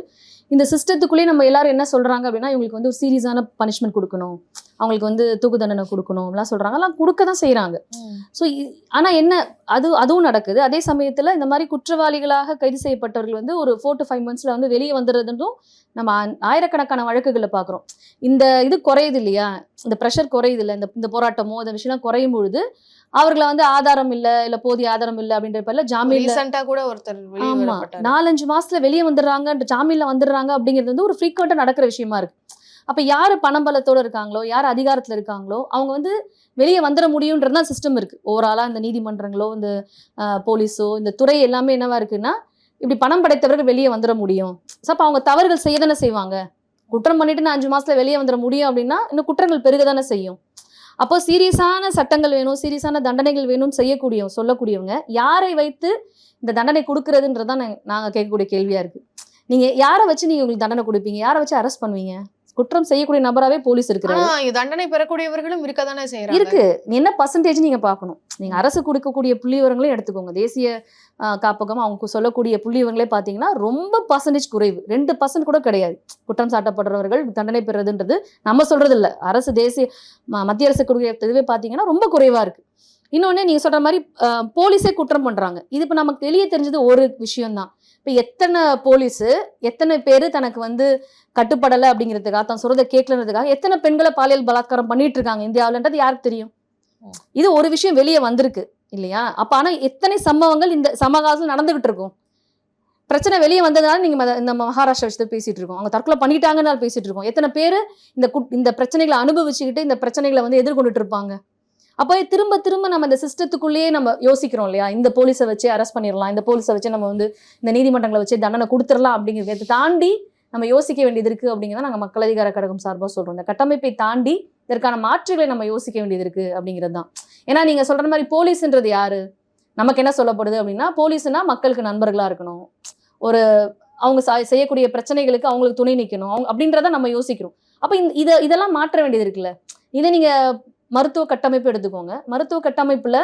இந்த சிஸ்டத்துக்குள்ளேயே நம்ம எல்லாரும் என்ன சொல்றாங்க அப்படின்னா இவங்களுக்கு வந்து ஒரு சீரியஸான பனிஷ்மெண்ட் கொடுக்கணும். அவங்களுக்கு வந்து தூக்கு தண்டனை கொடுக்கணும் அப்படிலாம் சொல்றாங்க. எல்லாம் கொடுக்க தான் செய்றாங்க ஸோ ஆனால் என்ன அது அதுவும் நடக்குது. அதே சமயத்தில் இந்த மாதிரி குற்றவாளிகளாக கைது செய்யப்பட்டவர்கள் வந்து ஒரு ஃபோர் டு ஃபைவ் மந்த்ஸில் வந்து வெளியே வந்துடுறதுன்றும் நம்ம ஆயிரக்கணக்கான வழக்குகளை பார்க்குறோம் இந்த இது குறையுது இல்லையா? இந்த ப்ரெஷர் குறையுது இல்லை? இந்த இந்த போராட்டமோ இந்த விஷயம்லாம் குறையும் பொழுது அவர்களை வந்து ஆதாரம் இல்லை இல்லை போதிய ஆதாரம் இல்லை அப்படின்ற பேர்ல ரீசெண்டா கூட ஒருத்தர் வெளியே ஆமா. வரப்பட்டாரு. நாலஞ்சு மாசத்துல வெளியே வந்துடுறாங்க ஜாமீன்ல வந்துடுறாங்க அப்படிங்கிறது வந்து ஒரு ஃப்ரீக்வெண்டா நடக்கிற விஷயமா இருக்கு. அப்போ யார் பணம் பலத்தோடு இருக்காங்களோ யார் அதிகாரத்தில் இருக்காங்களோ அவங்க வந்து வெளியே வந்துட முடியுன்றது தான் சிஸ்டம் இருக்குது ஓவராலாக இந்த நீதிமன்றங்களோ இந்த போலீஸோ இந்த துறை எல்லாமே என்னவா இருக்குன்னா இப்படி பணம் படைத்தவர்கள் வெளியே வந்துட முடியும். ஸோ அப்போ அவங்க தவறுகள் செய்ய தானே செய்வாங்க. குற்றம் பண்ணிட்டு நான் அஞ்சு மாதத்தில் வெளியே வந்துட முடியும் அப்படின்னா இன்னும் குற்றங்கள் பெருக தானே செய்யும். அப்போ சீரியஸான சட்டங்கள் வேணும் சீரியஸான தண்டனைகள் வேணும்னு செய்யக்கூடிய சொல்லக்கூடியவங்க யாரை வைத்து இந்த தண்டனை கொடுக்கறதுன்றதான் நாங்கள் கேட்கக்கூடிய கேள்வியாக இருக்குது நீங்கள் யாரை வச்சு நீங்கள் உங்களுக்கு தண்டனை கொடுப்பீங்க? யாரை வச்சு அரெஸ்ட் பண்ணுவீங்க? குற்றம் செய்யக்கூடிய நபராவே போலீஸ் இங்க தண்டனை பெறக்கூடியவர்களும் இருக்கதானே செய்யறாங்க இருக்கு. என்ன பர்சன்டேஜ் நீங்க பார்க்கணும்? நீங்க அரசு கொடுக்கக்கூடிய புள்ளி விவரங்களையும் எடுத்துக்கோங்க. தேசிய காப்பகம் அவங்க சொல்லக்கூடிய புள்ளி விவரங்களே பார்த்தீங்கன்னா ரொம்ப பர்சன்டேஜ் குறைவு. ரெண்டு பர்சன்ட் கூட கிடையாது. குற்றம் சாட்டப்படுறவர்கள் தண்டனை பெறுறதுன்றது நம்ம சொல்றது இல்ல அரசு தேசிய மத்திய அரசு கொடுக்கிற இதுவே பார்த்தீங்கன்னா ரொம்ப குறைவா இருக்கு. இன்னொன்னு நீங்க சொல்ற மாதிரி போலீஸே குற்றம் பண்றாங்க. இது இப்போ நமக்கு வெளியே தெரிஞ்சது ஒரு விஷயம்தான். இப்போ எத்தனை போலீஸ் எத்தனை பேர் தனக்கு வந்து கட்டுப்படலை அப்படிங்கிறதுக்காக தான் சொல்றதை கேட்கலன்றதுக்காக எத்தனை பெண்களை பாலியல் பலாத்காரம் பண்ணிட்டு இருக்காங்க இந்தியாவிலன்றது யாருக்கு தெரியும்? இது ஒரு விஷயம் வெளியே வந்திருக்கு இல்லையா? அப்ப ஆனா எத்தனை சம்பவங்கள் இந்த சமகாலத்தில் நடந்துகிட்டு இருக்கும்? பிரச்சனை வெளியே வந்ததுனால நீங்க மத- இந்த மகாராஷ்டிரா விஷயத்தை பேசிட்டு இருக்கோம். அவங்க தற்கொலை பண்ணிட்டாங்கன்னு பேசிட்டு இருக்கோம். எத்தனை பேர் இந்த இந்த பிரச்சனைகளை அனுபவிச்சுக்கிட்டு இந்த பிரச்சனைகளை வந்து எதிர்கொண்டுட்டு இருப்பாங்க? அப்போ திரும்ப திரும்ப நம்ம இந்த சிஸ்டத்துக்குள்ளேயே நம்ம யோசிக்கிறோம் இல்லையா? இந்த போலீஸை வச்சு அரெஸ்ட் பண்ணிடலாம் இந்த போலீஸை வச்சு நம்ம வந்து இந்த நீதிமன்றங்களை வச்சு தண்டனை கொடுத்துடலாம் அப்படிங்கிறத தாண்டி நம்ம யோசிக்க வேண்டியது இருக்குது அப்படிங்கிறத நாங்கள் மக்கள் அதிகார கழகம் சார்பாக சொல்கிறோம் இந்த கட்டமைப்பை தாண்டி இதற்கான மாற்றுகளை நம்ம யோசிக்க வேண்டியது இருக்குது அப்படிங்கிறது தான். ஏன்னா நீங்கள் சொல்கிற மாதிரி போலீஸுன்றது யார்? நமக்கு என்ன சொல்லப்படுது அப்படின்னா போலீஸ்னா மக்களுக்கு நண்பர்களாக இருக்கணும். ஒரு அவங்க செய்யக்கூடிய பிரச்சனைகளுக்கு அவங்களுக்கு துணை நிற்கணும் அவங்க அப்படின்றத நம்ம யோசிக்கிறோம். அப்போ இந்த இதை இதெல்லாம் மாற்ற வேண்டியது இருக்குல்ல? இதை நீங்கள் மருத்துவ கட்டமைப்பு எடுத்துக்கோங்க. மருத்துவ கட்டமைப்பில்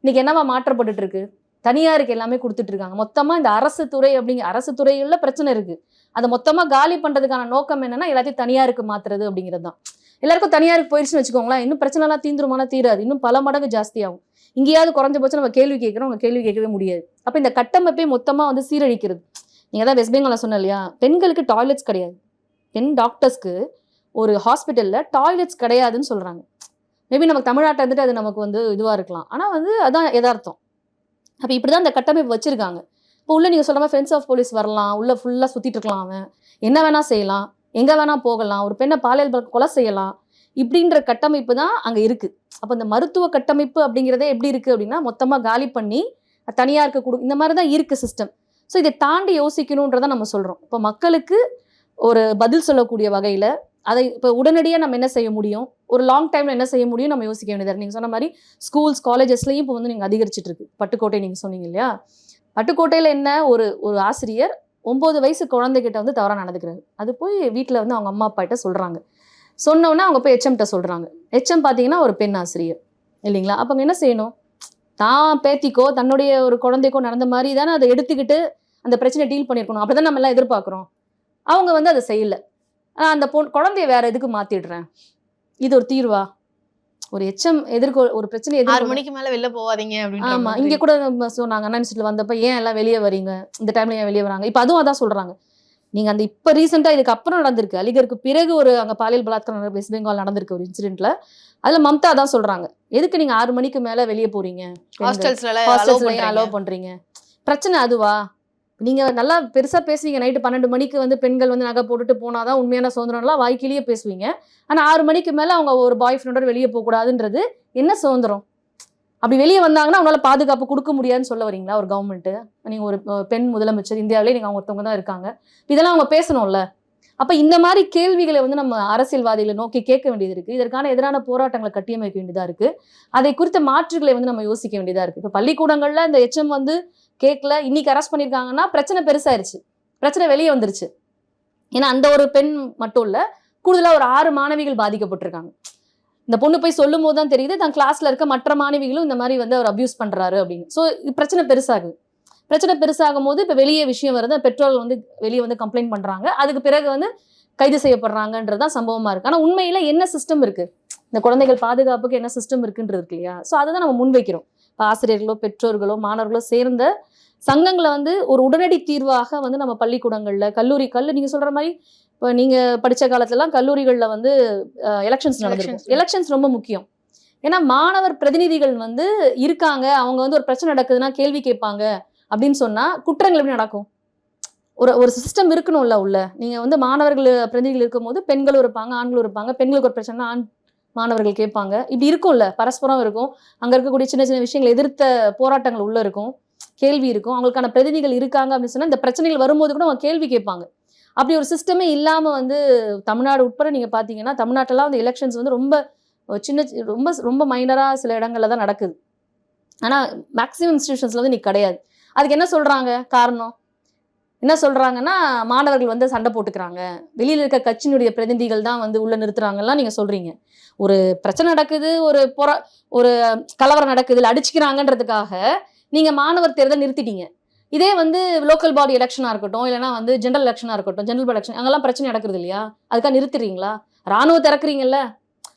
இன்னைக்கு என்னவா மாற்றப்பட்டுட்டு இருக்கு தனியாருக்கு எல்லாமே கொடுத்துட்டு இருக்காங்க இந்த அரசு துறை அப்படிங்க அரசு துறையில் பிரச்சனை இருக்கு. அதை மொத்தமாக காலி பண்ணுறதுக்கான நோக்கம் என்னன்னா எல்லாத்தையும் தனியாருக்கு மாத்துறது அப்படிங்கிறது தான் எல்லாருக்கும் தனியாருக்கு போயிடுச்சுன்னு வச்சுக்கோங்களேன் இன்னும் பிரச்சனைலாம் தீந்துருமானா தீராது. இன்னும் பல மடங்கு ஜாஸ்தியாகும். இங்கேயாவது குறைஞ்சபட்சம் நம்ம கேள்வி கேட்குறோம் அவங்க கேள்வி கேட்கவே முடியாது. அப்போ இந்த கட்டமைப்பை மொத்தமாக வந்து சீரழிக்கிறது. நீங்கள் தான் வெஸ்ட் பெங்காலில் சொன்ன இல்லையா? பெண்களுக்கு டாய்லெட்ஸ் கிடையாது. பெண் டாக்டர்ஸ்க்கு ஒரு ஹாஸ்பிட்டலில் டாய்லெட்ஸ் கிடையாதுன்னு சொல்கிறாங்க மேபி நமக்கு தமிழ்நாட்டை இருந்துட்டு அது நமக்கு வந்து இதுவாக இருக்கலாம். ஆனால் வந்து அதான் எதார்த்தம் அப்போ இப்படி தான் இந்த கட்டமைப்பு வச்சுருக்காங்க. இப்போ உள்ள நீங்கள் சொல்கிற மாதிரி ஃப்ரெண்ட்ஸ் ஆஃப் போலீஸ் வரலாம். உள்ளே ஃபுல்லாக சுற்றிட்டு இருக்கலாம் அவன். என்ன வேணால் செய்யலாம். எங்கே வேணால் போகலாம். ஒரு பெண்ணை பாலியல் கொலை செய்யலாம். இப்படின்ற கட்டமைப்பு தான் அங்கே இருக்குது அப்போ இந்த மருத்துவ கட்டமைப்பு அப்படிங்கிறதே எப்படி இருக்குது அப்படின்னா மொத்தமாக காலி பண்ணி தனியாருக்கு கொடு இந்த மாதிரி தான் இருக்குது சிஸ்டம் ஸோ இதை தாண்டி யோசிக்கணுன்றதை நம்ம சொல்கிறோம் இப்போ மக்களுக்கு ஒரு பதில் சொல்லக்கூடிய வகையில் அதை இப்போ உடனடியாக நம்ம என்ன செய்ய முடியும்? ஒரு லாங் டைமில் என்ன செய்ய முடியும்? நம்ம யோசிக்க வேண்டியது நீங்கள் சொன்ன மாதிரி ஸ்கூல்ஸ் காலேஜஸ்லையும் இப்போ வந்து நீங்கள் அதிகரிச்சிட்டு இருக்கு. பட்டுக்கோட்டை நீங்கள் சொன்னீங்க இல்லையா? பட்டுக்கோட்டையில் என்ன ஒரு ஒரு ஆசிரியர் ஒம்பது வயசு குழந்தைகிட்ட வந்து தவறாக நடந்துக்கிறாரு. அது போய் வீட்டில் வந்து அவங்க அம்மா அப்பா கிட்ட சொல்கிறாங்க சொன்னோன்னே அவங்க போய் ஹெச்எம்கிட்ட சொல்கிறாங்க ஹெச்எம் பார்த்தீங்கன்னா ஒரு பெண் ஆசிரியர். இல்லைங்களா? அப்போ அவங்க என்ன செய்யணும்? தான் பேத்திக்கோ தன்னுடைய ஒரு குழந்தைக்கோ நடந்த மாதிரி தானே அதை எடுத்துக்கிட்டு அந்த பிரச்சனை டீல் பண்ணியிருக்கணும். அப்படி தான் நம்ம எல்லாம் எதிர்பார்க்குறோம். அவங்க வந்து அதை செய்யலை. நான் அந்த பொன் குழந்தைய வேறு எதுக்கு மாற்றிடுறேன் இது ஒரு தீர்வா? ஒரு எச்சம் எதிர்கொ ஒரு பிரச்சனை ஆறு மணிக்கு மேல வெளில போகாதீங்க அப்படின்ற ஆமா. இங்க கூட சொன்னாங்க அண்ணா யூனிவர்சிட்டியில் வந்தப்ப ஏன் எல்லாம் வெளியே வரீங்க இந்த டைம்ல ஏன் வெளியே வராங்க இப்போ அதுவும் அதான் சொல்றாங்க. நீங்க அந்த இப்ப ரீசெண்டா இதுக்கு அப்புறம் நடந்திருக்கு. அலிகருக்கு பிறகு ஒரு அங்க பாலியல் பலாத்காரம் வெஸ்ட் பெங்கால் நடந்திருக்கு ஒரு இன்சிடென்ட்ல அதுல மம்தா தான் சொல்றாங்க. எதுக்கு நீங்க ஆறு மணிக்கு மேல வெளியே போறீங்க? ஹாஸ்டல்ஸ்ல அலோவ் பண்றீங்க? பிரச்சனை அதுவா? நீங்கள் நல்லா பெருசாக பேசுவீங்க. நைட்டு பன்னெண்டு மணிக்கு வந்து பெண்கள் வந்து நகை போட்டுட்டு போனாதான் உண்மையான சுதந்திரம்லாம் வாய்க்கிலேயே பேசுவீங்க. ஆனால் ஆறு மணிக்கு மேலே அவங்க ஒரு பாய் ஃப்ரெண்டோட வெளியே போகக்கூடாதுன்றது என்ன சுதந்திரம்? அப்படி வெளியே வந்தாங்கன்னா அவங்களால பாதுகாப்பு கொடுக்க முடியாதுன்னு சொல்ல வரீங்களா ஒரு கவர்மெண்ட்டு நீங்கள் ஒரு பெண் முதலமைச்சர் இந்தியாவிலே நீங்கள் அவங்க ஒருத்தவங்க தான் இருக்காங்க. இதெல்லாம் அவங்க பேசணும்ல. அப்போ இந்த மாதிரி கேள்விகளை வந்து நம்ம அரசியல்வாதிகளை நோக்கி கேட்க வேண்டியது இருக்குது இதற்கான எதிரான போராட்டங்களை கட்டியமைக்க வேண்டியதாக இருக்குது அதை குறித்த மாற்றுகளை வந்து நம்ம யோசிக்க வேண்டியதாக இருக்குது இப்போ பள்ளிக்கூடங்களில் இந்த எச்எம் வந்து கேட்கல இன்னைக்கு அரெஸ்ட் பண்ணியிருக்காங்கன்னா பிரச்சனை பெருசாயிருச்சு. பிரச்சனை வெளியே வந்துருச்சு. ஏன்னா அந்த ஒரு பெண் மட்டும் இல்லை கூடுதலாக ஒரு ஆறு மாணவிகள் பாதிக்கப்பட்டிருக்காங்க. இந்த பொண்ணு போய் சொல்லும் போது தான் தெரியுது தன் கிளாஸ்ல இருக்க மற்ற மாணவிகளும் இந்த மாதிரி வந்து அவர் அபியூஸ் பண்றாரு அப்படின்னு. ஸோ பிரச்சனை பெருசாகுது. பிரச்சனை பெருசாகும் போது இப்போ வெளியே விஷயம் வருது பெற்றோர்கள் வந்து வெளியே வந்து கம்ப்ளைண்ட் பண்றாங்க. அதுக்கு பிறகு வந்து கைது செய்யப்படுறாங்கன்றது தான் சம்பவமா இருக்கு. ஆனால் உண்மையில என்ன சிஸ்டம் இருக்கு? இந்த குழந்தைகள் பாதுகாப்புக்கு என்ன சிஸ்டம் இருக்குன்றது இருக்கு இல்லையா? ஸோ அதை தான் நம்ம முன்வைக்கிறோம். ஆசிரியர்களோ பெற்றோர்களோ மாணவர்களோ சேர்ந்த சங்கங்களை வந்து ஒரு உடனடி தீர்வாக வந்து நம்ம பள்ளிக்கூடங்கள்ல கல்லூரி கல்லு நீங்க சொல்ற மாதிரி இப்போ நீங்க படிச்ச காலத்துலலாம் கல்லூரிகள்ல வந்து எலெக்ஷன்ஸ் நடந்திருக்கும். எலெக்ஷன்ஸ் ரொம்ப முக்கியம். ஏன்னா மாணவர் பிரதிநிதிகள் வந்து இருக்காங்க அவங்க வந்து ஒரு பிரச்சனை நடக்குதுன்னா கேள்வி கேட்பாங்க அப்படின்னு சொன்னா குற்றங்கள் எப்படி நடக்கும்? ஒரு ஒரு சிஸ்டம் இருக்கணும்ல உள்ள. நீங்க வந்து மாணவர்கள் பிரதிநிதிகள் இருக்கும்போது பெண்களும் இருப்பாங்க ஆண்களும் இருப்பாங்க பெண்களுக்கு ஒரு பிரச்சனை ஆண் மாணவர்கள் கேட்பாங்க. இப்படி இருக்கும்ல பரஸ்பரம் இருக்கும். அங்கே இருக்கக்கூடிய சின்ன சின்ன விஷயங்களை எதிர்த்த போராட்டங்கள் உள்ள இருக்கும். கேள்வி இருக்கும். அவங்களுக்கான பிரதிநிதிகள் இருக்காங்க அப்படின்னு சொன்னால் இந்த பிரச்சனைகள் வரும்போது கூட அவங்க கேள்வி கேட்பாங்க. அப்படி ஒரு சிஸ்டமே இல்லாமல் வந்து தமிழ்நாடு உட்பட நீங்கள் பார்த்தீங்கன்னா தமிழ்நாட்டெல்லாம் வந்து எலெக்ஷன்ஸ் வந்து ரொம்ப சின்ன ரொம்ப ரொம்ப மைனராக சில இடங்களில் தான் நடக்குது. ஆனால் மேக்ஸிமம் இன்ஸ்டியூஷன்ஸில் வந்து நீ கிடையாது. அதுக்கு என்ன சொல்கிறாங்க காரணம்? என்ன சொல்றாங்கன்னா மாணவர்கள் வந்து சண்டை போட்டுக்கிறாங்க. வெளியில் இருக்க கட்சியினுடைய பிரதிநிதிகள் தான் வந்து உள்ளே நிறுத்துறாங்கலாம் நீங்கள் சொல்றீங்க. ஒரு பிரச்சனை நடக்குது ஒரு புற ஒரு கலவரம் நடக்குது இல்லை அடிச்சுக்கிறாங்கன்றதுக்காக நீங்கள் மாணவர் தேர்தல் நிறுத்திட்டீங்க. இதே வந்து லோக்கல் பாடி எலெக்ஷனாக இருக்கட்டும் இல்லைன்னா வந்து ஜென்ரல் எலெக்ஷனாக இருக்கட்டும் ஜென்ரல் எலெக்ஷன் அங்கெல்லாம் பிரச்சனை நடக்குது இல்லையா? அதுக்காக நிறுத்துறீங்களா? ராணுவத்தை திறக்கிறீங்கல்ல.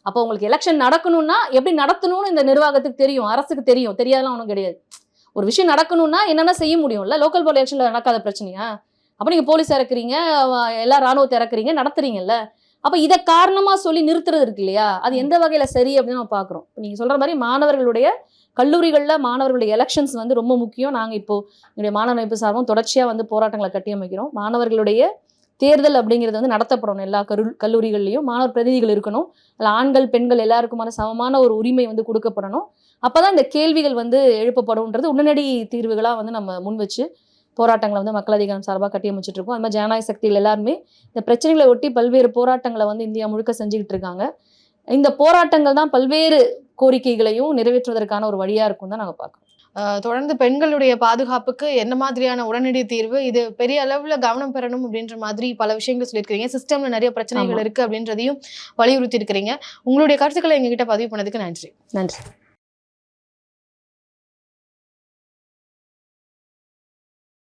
அப்போ உங்களுக்கு எலெக்ஷன் நடக்கணும்னா எப்படி நடத்தணும்னு இந்த நிர்வாகத்துக்கு தெரியும் அரசுக்கு தெரியும். தெரியாதெல்லாம் ஒன்றும் கிடையாது. ஒரு விஷயம் நடக்கணும்னா என்னென்ன செய்ய முடியும்ல? லோக்கல் பாடி எலெக்ஷன்ல நடக்காத பிரச்சனையா? அப்போ நீங்க போலீஸ் இறக்குறீங்க எல்லா ராணுவத்தை இறக்குறீங்க நடத்துறீங்கல்ல? அப்ப இதை காரணமா சொல்லி நிறுத்துறது இருக்கு இல்லையா? அது எந்த வகையில சரி அப்படின்னு நம்ம பாக்குறோம் நீங்க சொல்ற மாதிரி மாணவர்களுடைய கல்லூரிகள்ல மாணவர்களுடைய எலெக்ஷன்ஸ் வந்து ரொம்ப முக்கியம். நாங்க இப்போ எங்களுடைய மாணவர் அமைப்பு சார்பும் தொடர்ச்சியா வந்து போராட்டங்களை கட்டியமைக்கிறோம். மாணவர்களுடைய தேர்தல் அப்படிங்கிறது வந்து நடத்தப்படணும். எல்லா கரு கல்லூரிகள்லையும் மாணவர் பிரதிநிதிகள் இருக்கணும். அதில் ஆண்கள் பெண்கள் எல்லாருக்குமான சமமான ஒரு உரிமை வந்து கொடுக்கப்படணும். அப்பதான் இந்த கேள்விகள் வந்து எழுப்பப்படும்ன்றது உடனடி தீர்வுகளாக வந்து நம்ம முன் வச்சு போராட்டங்களை வந்து மக்கள் அதிகாரம் சார்பாக கட்டியமைச்சிட்டு இருக்கோம். அது மாதிரி ஜனநாயக சக்திகள் எல்லாருமே இந்த பிரச்சனைகளை ஒட்டி பல்வேறு போராட்டங்களை வந்து இந்தியா முழுக்க செஞ்சுக்கிட்டு இருக்காங்க. இந்த போராட்டங்கள் தான் பல்வேறு கோரிக்கைகளையும் நிறைவேற்றுவதற்கான ஒரு வழியா இருக்கும் தான் நாங்கள் பார்க்குறோம். தொடர்ந்து பெண்களுடைய பாதுகாப்புக்கு என்ன மாதிரியான உடனடி தீர்வு? இது பெரிய அளவுல கவனம் பெறணும் அப்படின்ற மாதிரி பல விஷயங்கள் சொல்லியிருக்கிறீங்க. சிஸ்டம்ல நிறைய பிரச்சனைகள். இருக்கு அப்படின்றதையும் வலியுறுத்தி இருக்கிறீங்க உங்களுடைய கருத்துக்களை எங்ககிட்ட பதிவு பண்ணதுக்கு நன்றி. நன்றி.